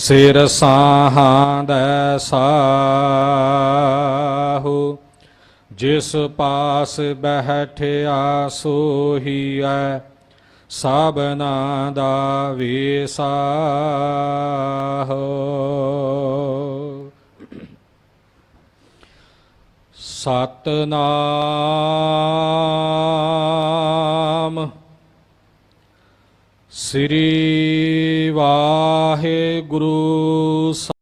ਸਿਰ ਸਾਹਾਂ ਦੈ ਸਾਹੋ ਜਿਸ ਪਾਸ ਬਹਿਠਿਆ ਸੋਹੀਐ ਸਾਬਨਾ ਦਾ ਵੇਸਾਹੋ ਸਤਨਾਮ ਸ੍ਰੀ ਵਾਹਿਗੁਰੂ